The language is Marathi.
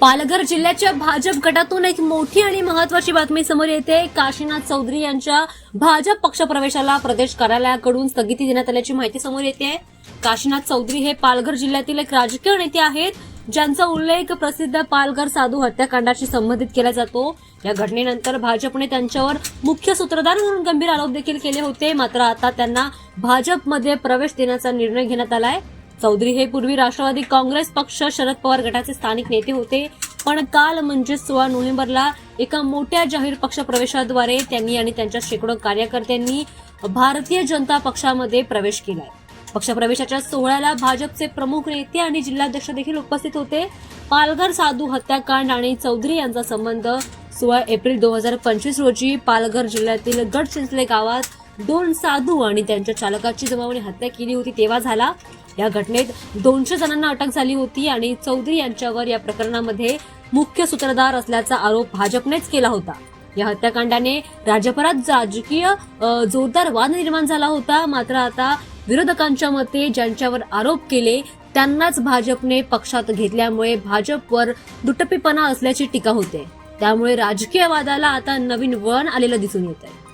पालघर जिल्ह्याच्या भाजप गटातून एक मोठी आणि महत्वाची बातमी समोर येते. काशीनाथ चौधरी यांच्या भाजप पक्षप्रवेशाला प्रदेश कार्यालयाकडून स्थगिती देण्यात आल्याची माहिती समोर येते. काशीनाथ चौधरी हे पालघर जिल्ह्यातील एक राजकीय नेते आहेत ज्यांचा उल्लेख प्रसिद्ध पालघर साधू हत्याकांडाशी संबंधित केला जातो. या घटनेनंतर भाजपने त्यांच्यावर मुख्य सूत्रधार म्हणून गंभीर आरोप देखील केले होते. मात्र आता त्यांना भाजपमध्ये प्रवेश देण्याचा निर्णय घेण्यात आलाय. चौधरी हे पूर्वी राष्ट्रवादी काँग्रेस पक्ष शरद पवार गटाचे स्थानिक नेते होते. पण काल म्हणजे सोळा नोव्हेंबरला एका मोठ्या जाहीर पक्ष प्रवेशाद्वारे त्यांनी आणि त्यांच्या शेकडो कार्यकर्त्यांनी भारतीय जनता पक्षामध्ये प्रवेश केलाय. पक्षप्रवेशाच्या सोहळ्याला भाजपचे प्रमुख नेते आणि जिल्हाध्यक्ष देखील उपस्थित होते. पालघर साधू हत्याकांड आणि चौधरी यांचा संबंध सोळा एप्रिल दोन हजार पंचवीस रोजी पालघर जिल्ह्यातील गडचिंचले गावात दोन साधू आणि त्यांच्या चालकाची जमावाने हत्या केली होती तेव्हा झाला. या घटनेत दोनशे जणांना अटक झाली होती आणि चौधरी यांच्यावर या प्रकरणामध्ये मुख्य सूत्रधार असल्याचा आरोप भाजपनेच केला होता. या हत्याकांडाने राज्यभरात राजकीय जोरदार वाद निर्माण झाला होता. मात्र आता विरोधकांच्या मते ज्यांच्यावर आरोप केले त्यांनाच भाजपने पक्षात घेतल्यामुळे भाजपवर दुटप्पीपणा असल्याची टीका होते. त्यामुळे राजकीय वादाला आता नवीन वळण आलेलं दिसून येत आहे